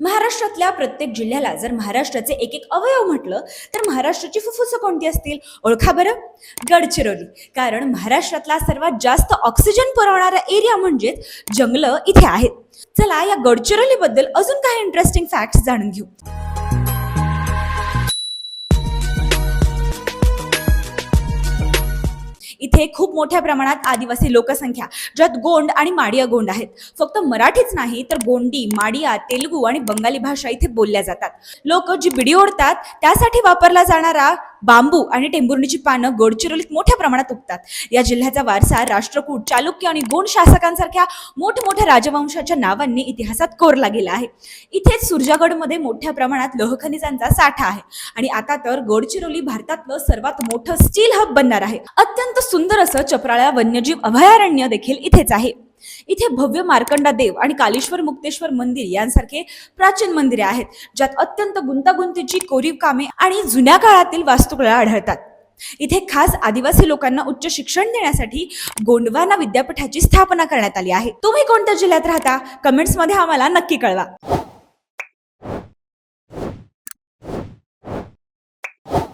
महाराष्ट्रातल्या प्रत्येक जिल्ह्याला जर महाराष्ट्राचे एक एक अवयव म्हटलं तर महाराष्ट्राची फुफ्फुसं कोणती असतील? ओळखा बरं. गडचिरोली. कारण महाराष्ट्रातला सर्वात जास्त ऑक्सिजन पुरवणारा एरिया म्हणजेच जंगलं इथे आहेत. चला या गडचिरोलीबद्दल अजून काही इंटरेस्टिंग फॅक्ट्स जाणून घेऊ. इथे खूप मोठ्या प्रमाणात आदिवासी लोकसंख्या ज्यात गोंड आणि माडिया गोंड आहेत. फक्त मराठीच नाही तर गोंडी माडिया तेलुगू आणि बंगाली भाषा इथे बोलल्या जातात. लोक जी बिडी ओढतात त्यासाठी वापरला जाणारा बांबू आणि टेंभुर्णीची पानं गडचिरोलीत मोठ्या प्रमाणात उगतात. या जिल्ह्याचा वारसा राष्ट्रकूट चालुक्य आणि गोंड शासकांसारख्या मोठमोठ्या राजवंशाच्या नावांनी इतिहासात कोरला गेला आहे. इथेच सुरजागडमध्ये मोठ्या प्रमाणात लोहखनिजांचा साठा आहे. आणि आता तर गडचिरोली भारतातलं सर्वात मोठं स्टील हब बनणार आहे. अत्यंत सुंदर असं चपराळ्या वन्यजीव अभयारण्य देखील इथेच आहे. इथे भव्य मार्कंडा देव आणि कालेश्वर मुक्तेश्वर मंदिर यांसारखे प्राचीन मंदिरे आहेत ज्यात अत्यंत गुंतागुंतीची कोरीव कामे आणि जुन्या काळातील वास्तुकला आढळतात. इथे खास आदिवासी लोकांना उच्च शिक्षण देण्यासाठी गोंडवाना विद्यापीठाची स्थापना करण्यात आली आहे. तुम्ही कोणत्या जिल्ह्यात राहता? कमेंट्समध्ये आम्हाला नक्की कळवा.